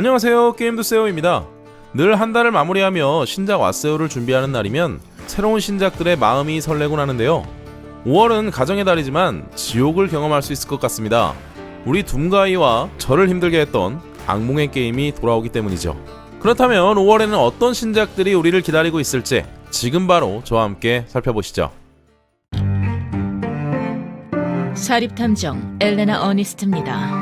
안녕하세요 게임도세요입니다. 늘 한 달을 마무리하며 신작 왓세요를 준비하는 날이면 새로운 신작들의 마음이 설레곤 하는데요. 5월은 가정의 달이지만 지옥을 경험할 수 있을 것 같습니다. 우리 둠가이와 저를 힘들게 했던 악몽의 게임이 돌아오기 때문이죠. 그렇다면 5월에는 어떤 신작들이 우리를 기다리고 있을지 지금 바로 저와 함께 살펴보시죠. 사립탐정 엘레나 어니스트입니다.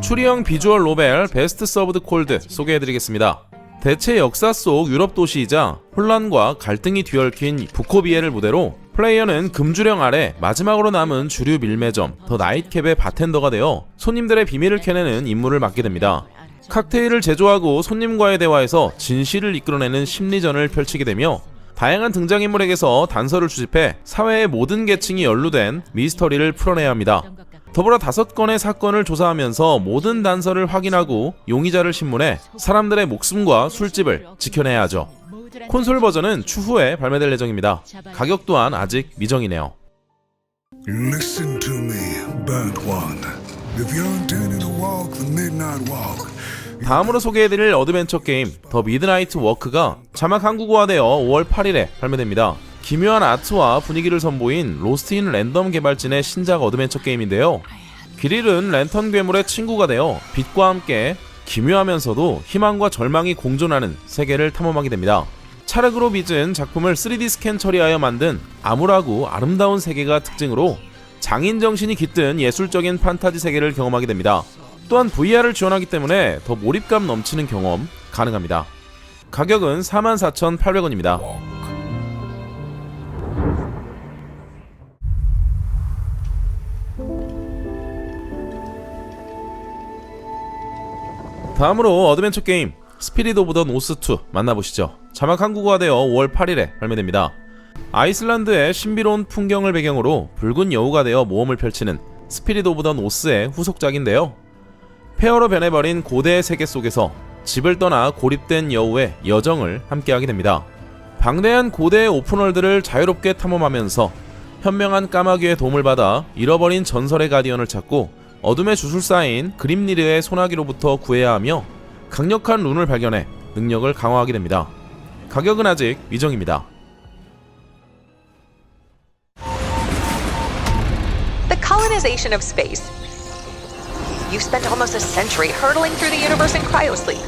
추리형 비주얼 노벨 베스트 서브드 콜드 소개해드리겠습니다. 대체 역사 속 유럽 도시이자 혼란과 갈등이 뒤얽힌 부코비에를 무대로 플레이어는 금주령 아래 마지막으로 남은 주류 밀매점 더 나이트캡의 바텐더가 되어 손님들의 비밀을 캐내는 임무를 맡게 됩니다. 칵테일을 제조하고 손님과의 대화에서 진실을 이끌어내는 심리전을 펼치게 되며 다양한 등장인물에게서 단서를 수집해 사회의 모든 계층이 연루된 미스터리를 풀어내야 합니다. 더불어 다섯 건의 사건을 조사하면서 모든 단서를 확인하고 용의자를 신문해 사람들의 목숨과 술집을 지켜내야 하죠. 콘솔 버전은 추후에 발매될 예정입니다. 가격 또한 아직 미정이네요. Listen to me, burnt one. If you're intending to walk the midnight walk, 다음으로 소개해드릴 어드벤처 게임 더 미드나이트 워크가 자막 한국어화되어 5월 8일에 발매됩니다. 기묘한 아트와 분위기를 선보인 로스트인 랜덤 개발진의 신작 어드벤처 게임인데요. 길 잃은 랜턴 괴물의 친구가 되어 빛과 함께 기묘하면서도 희망과 절망이 공존하는 세계를 탐험하게 됩니다. 차르그로 빚은 작품을 3D 스캔 처리하여 만든 암울하고 아름다운 세계가 특징으로 장인 정신이 깃든 예술적인 판타지 세계를 경험하게 됩니다. 또한 VR을 지원하기 때문에 더 몰입감 넘치는 경험 가능합니다. 가격은 44,800원입니다. 다음으로 어드벤처 게임 스피릿 오브 더 노스2 만나보시죠. 자막 한국어화되어 5월 8일에 발매됩니다. 아이슬란드의 신비로운 풍경을 배경으로 붉은 여우가 되어 모험을 펼치는 스피릿 오브 더 노스의 후속작인데요. 폐허로 변해버린 고대의 세계 속에서 집을 떠나 고립된 여우의 여정을 함께하게 됩니다. 방대한 고대의 오픈월드를 자유롭게 탐험하면서 현명한 까마귀의 도움을 받아 잃어버린 전설의 가디언을 찾고 어둠의 주술사인 그림니르의 소나기로부터 구해야 하며 강력한 룬을 발견해 능력을 강화하게 됩니다. 가격은 아직 미정입니다. The colonization of space. You've spent almost a century hurtling through the universe in cryosleep.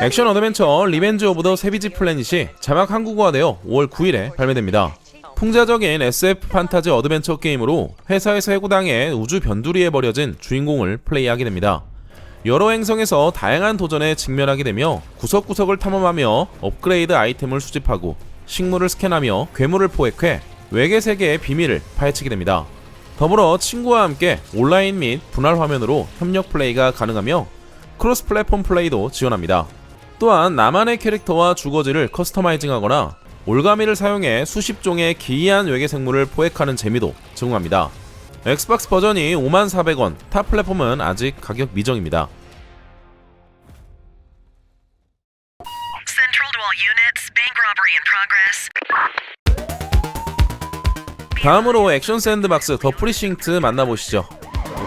액션 어드벤처 리벤지 오브 더 세비지 플래닛이 자막 한국어화되어 5월 9일에 발매됩니다. 풍자적인 SF 판타지 어드벤처 게임으로 회사에서 해고당해 우주 변두리에 버려진 주인공을 플레이하게 됩니다. 여러 행성에서 다양한 도전에 직면하게 되며 구석구석을 탐험하며 업그레이드 아이템을 수집하고 식물을 스캔하며 괴물을 포획해 외계 세계의 비밀을 파헤치게 됩니다. 더불어 친구와 함께 온라인 및 분할 화면으로 협력 플레이가 가능하며 크로스 플랫폼 플레이도 지원합니다. 또한 나만의 캐릭터와 주거지를 커스터마이징하거나 올가미를 사용해 수십 종의 기이한 외계 생물을 포획하는 재미도 제공합니다. 엑스박스 버전이 54,000원, 타 플랫폼은 아직 가격 미정입니다. Central to all units, bank robbery in progress. 다음으로 액션 샌드박스 더 프리싱트 만나보시죠.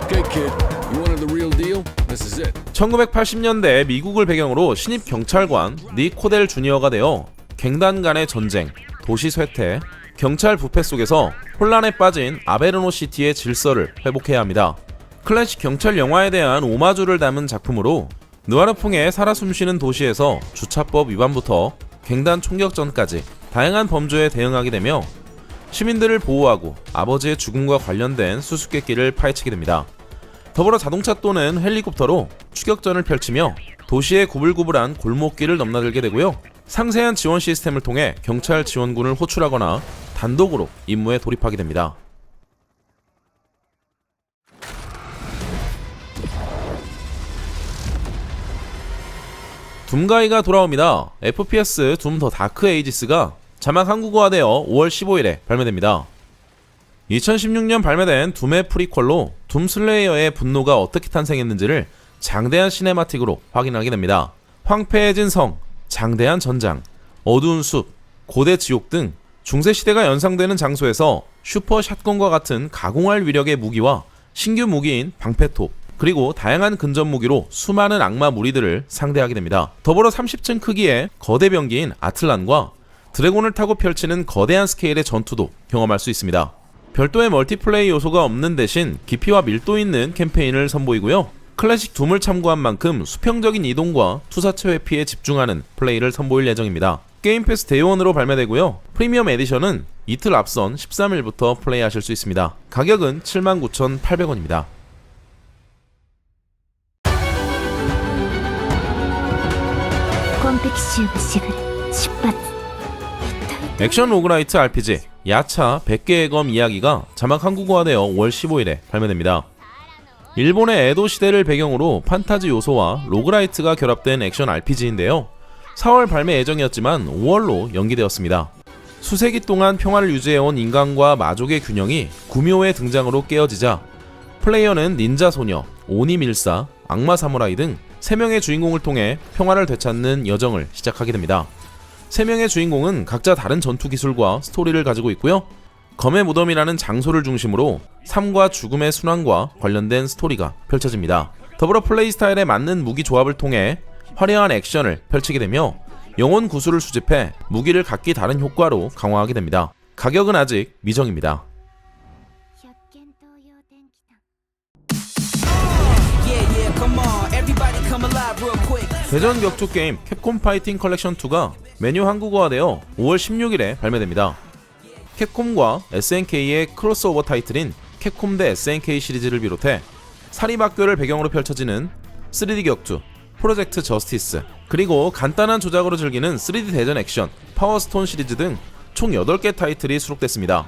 Okay, kid. You wanted the real deal? This is it. 1980년대 미국을 배경으로 신입 경찰관 닉 코델 주니어가 되어 갱단 간의 전쟁, 도시 쇠퇴, 경찰 부패 속에서 혼란에 빠진 아베르노 시티의 질서를 회복해야 합니다. 클래식 경찰 영화에 대한 오마주를 담은 작품으로 느와르풍의 살아 숨쉬는 도시에서 주차법 위반부터 갱단 총격전까지 다양한 범죄에 대응하게 되며 시민들을 보호하고 아버지의 죽음과 관련된 수수께끼를 파헤치게 됩니다. 더불어 자동차 또는 헬리콥터로 추격전을 펼치며 도시의 구불구불한 골목길을 넘나들게 되고요. 상세한 지원 시스템을 통해 경찰 지원군을 호출하거나 단독으로 임무에 돌입하게 됩니다. 둠가이가 돌아옵니다. FPS 둠 더 다크 에이지스가 자막 한국어화되어 5월 15일에 발매됩니다. 2016년 발매된 둠의 프리퀄로 둠 슬레이어의 분노가 어떻게 탄생했는지를 장대한 시네마틱으로 확인하게 됩니다. 황폐해진 성, 장대한 전장, 어두운 숲, 고대 지옥 등 중세 시대가 연상되는 장소에서 슈퍼 샷건과 같은 가공할 위력의 무기와 신규 무기인 방패톱, 그리고 다양한 근접 무기로 수많은 악마 무리들을 상대하게 됩니다. 더불어 30층 크기의 거대 병기인 아틀란과 드래곤을 타고 펼치는 거대한 스케일의 전투도 경험할 수 있습니다. 별도의 멀티플레이 요소가 없는 대신 깊이와 밀도 있는 캠페인을 선보이고요. 클래식 둠을 참고한 만큼 수평적인 이동과 투사체 회피에 집중하는 플레이를 선보일 예정입니다. 게임 패스 데이원으로 발매되고요. 프리미엄 에디션은 이틀 앞선 13일부터 플레이하실 수 있습니다. 가격은 79,800원입니다. 컴팩 슈브 시간 출発 액션 로그라이트 RPG 야차 100개의 검 이야기가 자막 한국어화되어 5월 15일에 발매됩니다. 일본의 에도 시대를 배경으로 판타지 요소와 로그라이트가 결합된 액션 RPG인데요. 4월 발매 예정이었지만 5월로 연기되었습니다. 수세기 동안 평화를 유지해온 인간과 마족의 균형이 구묘의 등장으로 깨어지자 플레이어는 닌자 소녀, 오니 밀사, 악마 사무라이 등 3명의 주인공을 통해 평화를 되찾는 여정을 시작하게 됩니다. 3명의 주인공은 각자 다른 전투 기술과 스토리를 가지고 있고요. 검의 무덤이라는 장소를 중심으로 삶과 죽음의 순환과 관련된 스토리가 펼쳐집니다. 더불어 플레이 스타일에 맞는 무기 조합을 통해 화려한 액션을 펼치게 되며 영혼 구슬을 수집해 무기를 각기 다른 효과로 강화하게 됩니다. 가격은 아직 미정입니다. 대전 격투 게임 캡콤 파이팅 컬렉션 2가 메뉴 한국어화되어 5월 16일에 발매됩니다. 캡콤과 SNK의 크로스오버 타이틀인 캡콤 대 SNK 시리즈를 비롯해 사립학교를 배경으로 펼쳐지는 3D 격투, 프로젝트 저스티스, 그리고 간단한 조작으로 즐기는 3D 대전 액션, 파워스톤 시리즈 등 총 8개 타이틀이 수록됐습니다.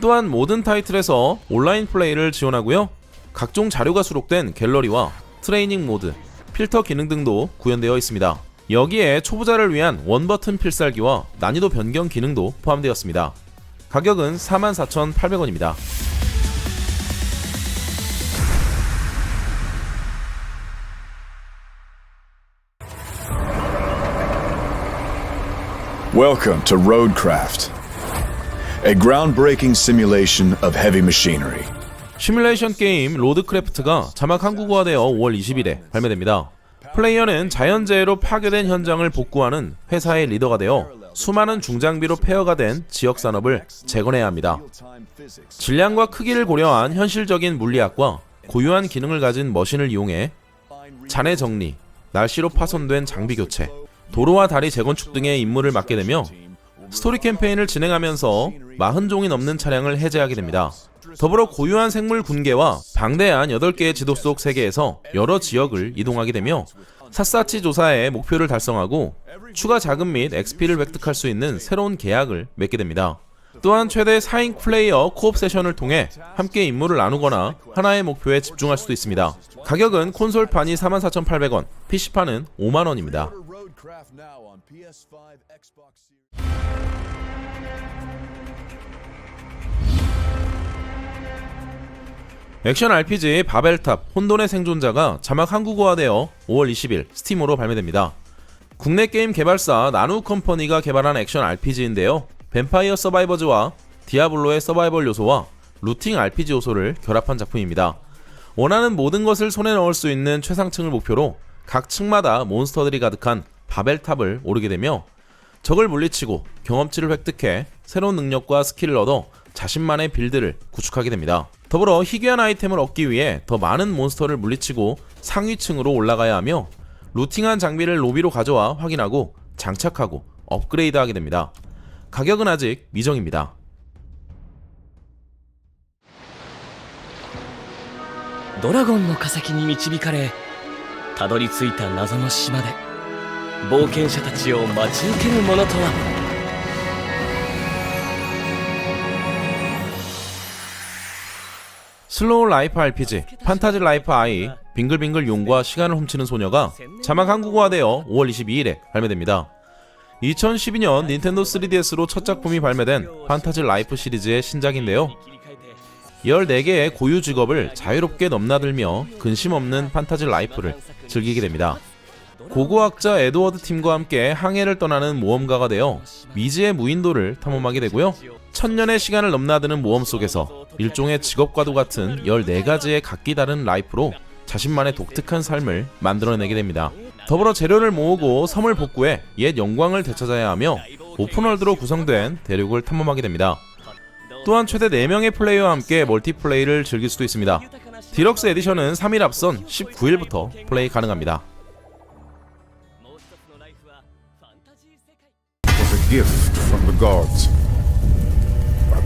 또한 모든 타이틀에서 온라인 플레이를 지원하고요. 각종 자료가 수록된 갤러리와 트레이닝 모드, 필터 기능 등도 구현되어 있습니다. 여기에 초보자를 위한 원버튼 필살기와 난이도 변경 기능도 포함되었습니다. 가격은 44,800원입니다. Welcome to Roadcraft, a groundbreaking simulation of heavy machinery. 시뮬레이션 게임 로드크래프트가 자막 한국어화 되어 5월 20일에 발매됩니다. 플레이어는 자연재해로 파괴된 현장을 복구하는 회사의 리더가 되어 수많은 중장비로 폐허가 된 지역 산업을 재건해야 합니다. 질량과 크기를 고려한 현실적인 물리학과 고유한 기능을 가진 머신을 이용해 잔해 정리, 날씨로 파손된 장비 교체, 도로와 다리 재건축 등의 임무를 맡게 되며 스토리 캠페인을 진행하면서 40종이 넘는 차량을 해제하게 됩니다. 더불어 고유한 생물 군계와 방대한 8개의 지도 속 세계에서 여러 지역을 이동하게 되며 샅샅이 조사해 목표를 달성하고 추가 자금 및 XP를 획득할 수 있는 새로운 계약을 맺게 됩니다. 또한 최대 4인 플레이어 코업 세션을 통해 함께 임무를 나누거나 하나의 목표에 집중할 수도 있습니다. 가격은 콘솔판이 44,800원, PC판은 5만원입니다. 액션 RPG 바벨탑 혼돈의 생존자가 자막 한국어화되어 5월 20일 스팀으로 발매됩니다. 국내 게임 개발사 나누 컴퍼니가 개발한 액션 RPG인데요. 뱀파이어 서바이버즈와 디아블로의 서바이벌 요소와 루팅 RPG 요소를 결합한 작품입니다. 원하는 모든 것을 손에 넣을 수 있는 최상층을 목표로 각 층마다 몬스터들이 가득한 바벨탑을 오르게 되며 적을 물리치고 경험치를 획득해 새로운 능력과 스킬을 얻어 자신만의 빌드를 구축하게 됩니다. 더불어 희귀한 아이템을 얻기 위해 더 많은 몬스터를 물리치고 상위층으로 올라가야 하며 루팅한 장비를 로비로 가져와 확인하고 장착하고 업그레이드하게 됩니다. 가격은 아직 미정입니다. ドラゴンの化石に導かれたどり着いた謎の島で冒険者たちを待ち受けるものとは「 슬로우 라이프 RPG 판타지 라이프 아이 빙글빙글 용과 시간을 훔치는 소녀가 자막 한국어화되어 5월 22일에 발매됩니다. 2012년 닌텐도 3DS로 첫 작품이 발매된 판타지 라이프 시리즈의 신작인데요. 14개의 고유 직업을 자유롭게 넘나들며 근심 없는 판타지 라이프를 즐기게 됩니다. 고고학자 에드워드 팀과 함께 항해를 떠나는 모험가가 되어 미지의 무인도를 탐험하게 되고요. 천년의 시간을 넘나드는 모험 속에서 일종의 직업과도 같은 14가지의 각기 다른 라이프로 자신만의 독특한 삶을 만들어내게 됩니다. 더불어 재료를 모으고 섬을 복구해 옛 영광을 되찾아야 하며 오픈월드로 구성된 대륙을 탐험하게 됩니다. 또한 최대 4명의 플레이어와 함께 멀티플레이를 즐길 수도 있습니다. 디럭스 에디션은 3일 앞선 19일부터 플레이 가능합니다.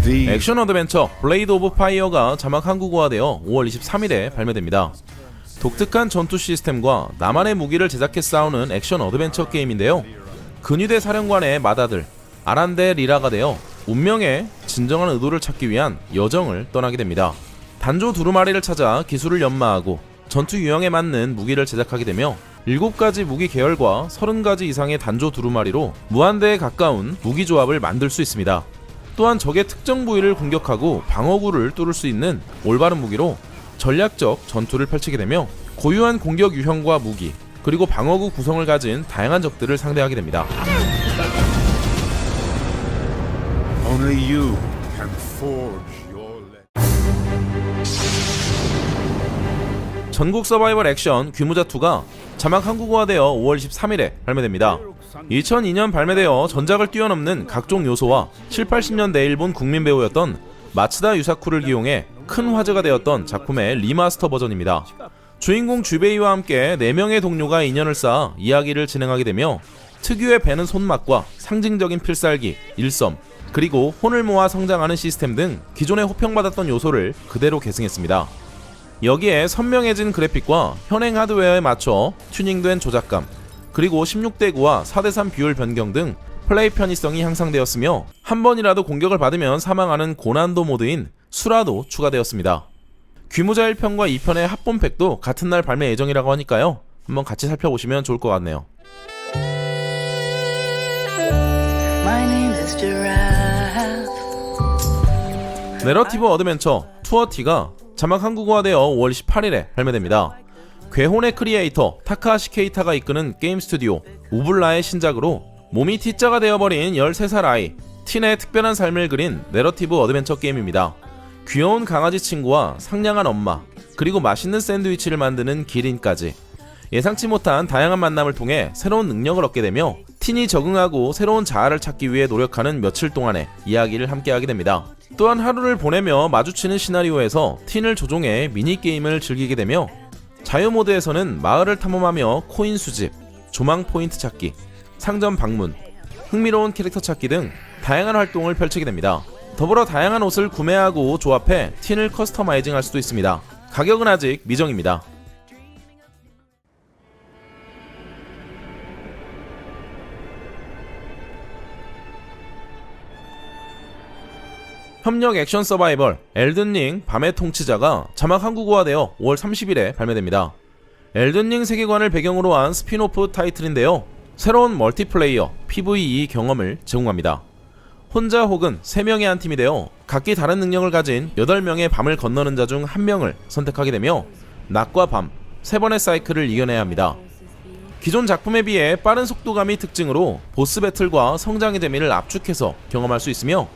액션 어드벤처 블레이드 오브 파이어가 자막 한국어화되어 5월 23일에 발매됩니다. 독특한 전투 시스템과 나만의 무기를 제작해 싸우는 액션 어드벤처 게임인데요. 근위대 사령관의 맏아들 아란데 리라가 되어 운명의 진정한 의도를 찾기 위한 여정을 떠나게 됩니다. 단조 두루마리를 찾아 기술을 연마하고 전투 유형에 맞는 무기를 제작하게 되며 7가지 무기 계열과 30가지 이상의 단조 두루마리로 무한대에 가까운 무기 조합을 만들 수 있습니다. 또한 적의 특정 부위를 공격하고 방어구를 뚫을 수 있는 올바른 무기로 전략적 전투를 펼치게 되며 고유한 공격 유형과 무기 그리고 방어구 구성을 가진 다양한 적들을 상대하게 됩니다. only you can forge your legend. 전국 서바이벌 액션 귀무자2가 자막 한국어화되어 5월 13일에 발매됩니다. 2002년 발매되어 전작을 뛰어넘는 각종 요소와 7, 80년대 일본 국민 배우였던 마츠다 유사쿠를 기용해 큰 화제가 되었던 작품의 리마스터 버전입니다. 주인공 주베이와 함께 4명의 동료가 인연을 쌓아 이야기를 진행하게 되며 특유의 배는 손맛과 상징적인 필살기, 일섬, 그리고 혼을 모아 성장하는 시스템 등 기존에 호평받았던 요소를 그대로 계승했습니다. 여기에 선명해진 그래픽과 현행 하드웨어에 맞춰 튜닝된 조작감, 그리고 16대 9와 4대 3 비율 변경 등 플레이 편의성이 향상되었으며 한 번이라도 공격을 받으면 사망하는 고난도 모드인 수라도 추가되었습니다. 귀무자 1편과 2편의 합본팩도 같은 날 발매 예정이라고 하니까요. 한번 같이 살펴보시면 좋을 것 같네요. 내러티브 어드벤처 투어티가 자막 한국어화되어 5월 18일에 발매됩니다. 괴혼의 크리에이터 타카하시 케이타가 이끄는 게임 스튜디오 우블라의 신작으로 몸이 T자가 되어버린 13살 아이 틴의 특별한 삶을 그린 내러티브 어드벤처 게임입니다. 귀여운 강아지 친구와 상냥한 엄마 그리고 맛있는 샌드위치를 만드는 기린까지 예상치 못한 다양한 만남을 통해 새로운 능력을 얻게 되며 틴이 적응하고 새로운 자아를 찾기 위해 노력하는 며칠 동안의 이야기를 함께하게 됩니다. 또한 하루를 보내며 마주치는 시나리오에서 틴을 조종해 미니게임을 즐기게 되며 자유 모드에서는 마을을 탐험하며 코인 수집, 조망 포인트 찾기, 상점 방문, 흥미로운 캐릭터 찾기 등 다양한 활동을 펼치게 됩니다. 더불어 다양한 옷을 구매하고 조합해 틴을 커스터마이징 할 수도 있습니다. 가격은 아직 미정입니다. 협력 액션 서바이벌 엘든링 밤의 통치자가 자막 한국어화되어 5월 30일에 발매됩니다. 엘든링 세계관을 배경으로 한 스피노프 타이틀인데요. 새로운 멀티플레이어 PVE 경험을 제공합니다. 혼자 혹은 3명의 한 팀이 되어 각기 다른 능력을 가진 8명의 밤을 건너는 자 중 1명을 선택하게 되며 낮과 밤 3번의 사이클을 이겨내야 합니다. 기존 작품에 비해 빠른 속도감이 특징으로 보스 배틀과 성장의 재미를 압축해서 경험할 수 있으며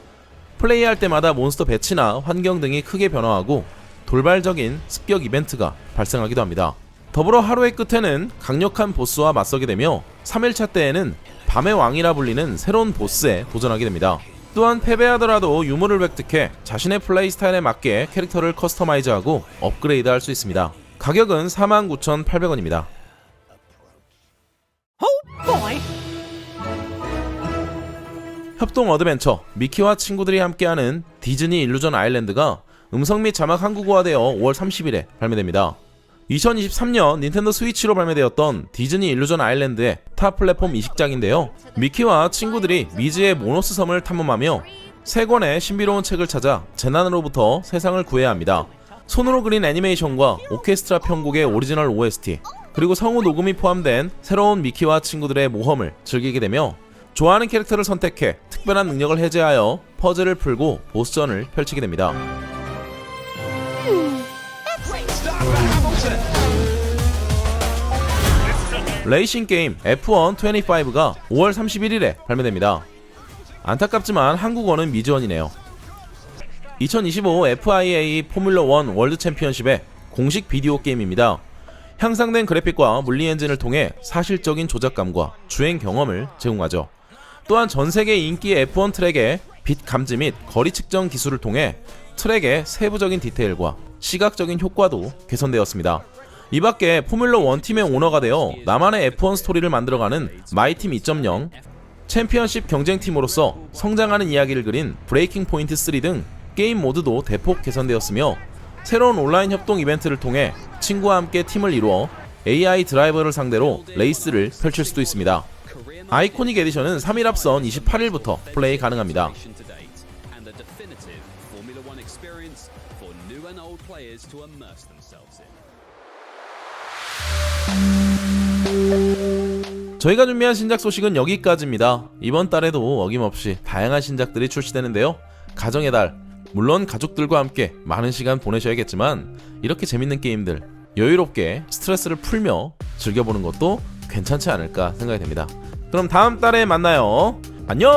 플레이할 때마다 몬스터 배치나 환경 등이 크게 변화하고 돌발적인 습격 이벤트가 발생하기도 합니다. 더불어 하루의 끝에는 강력한 보스와 맞서게 되며 3일차 때에는 밤의 왕이라 불리는 새로운 보스에 도전하게 됩니다. 또한 패배하더라도 유물을 획득해 자신의 플레이 스타일에 맞게 캐릭터를 커스터마이즈하고 업그레이드 할 수 있습니다. 가격은 49,800원입니다. 협동 어드벤처 미키와 친구들이 함께하는 디즈니 일루전 아일랜드가 음성 및 자막 한국어화되어 5월 30일에 발매됩니다. 2023년 닌텐도 스위치로 발매되었던 디즈니 일루전 아일랜드의 타 플랫폼 이식작인데요. 미키와 친구들이 미지의 모노스 섬을 탐험하며 세 권의 신비로운 책을 찾아 재난으로부터 세상을 구해야 합니다. 손으로 그린 애니메이션과 오케스트라 편곡의 오리지널 OST, 그리고 성우 녹음이 포함된 새로운 미키와 친구들의 모험을 즐기게 되며 좋아하는 캐릭터를 선택해 특별한 능력을 해제하여 퍼즐을 풀고 보스전을 펼치게 됩니다. 레이싱 게임 F1 25가 5월 31일에 발매됩니다. 안타깝지만 한국어는 미지원이네요. 2025 FIA 포뮬러 1 월드 챔피언십의 공식 비디오 게임입니다. 향상된 그래픽과 물리 엔진을 통해 사실적인 조작감과 주행 경험을 제공하죠. 또한 전 세계 인기 F1 트랙의 빛 감지 및 거리 측정 기술을 통해 트랙의 세부적인 디테일과 시각적인 효과도 개선되었습니다. 이 밖에 포뮬러 1 팀의 오너가 되어 나만의 F1 스토리를 만들어가는 마이팀 2.0, 챔피언십 경쟁팀으로서 성장하는 이야기를 그린 브레이킹 포인트 3 등 게임 모드도 대폭 개선되었으며 새로운 온라인 협동 이벤트를 통해 친구와 함께 팀을 이루어 AI 드라이버를 상대로 레이스를 펼칠 수도 있습니다. 아이코닉 에디션은 3일 앞선 28일부터 플레이 가능합니다. 저희가 준비한 신작 소식은 여기까지입니다. 이번 달에도 어김없이 다양한 신작들이 출시되는데요. 가정의 달, 물론 가족들과 함께 많은 시간 보내셔야겠지만 이렇게 재밌는 게임들 여유롭게 스트레스를 풀며 즐겨보는 것도 괜찮지 않을까 생각이 됩니다. 그럼 다음 달에 만나요. 안녕!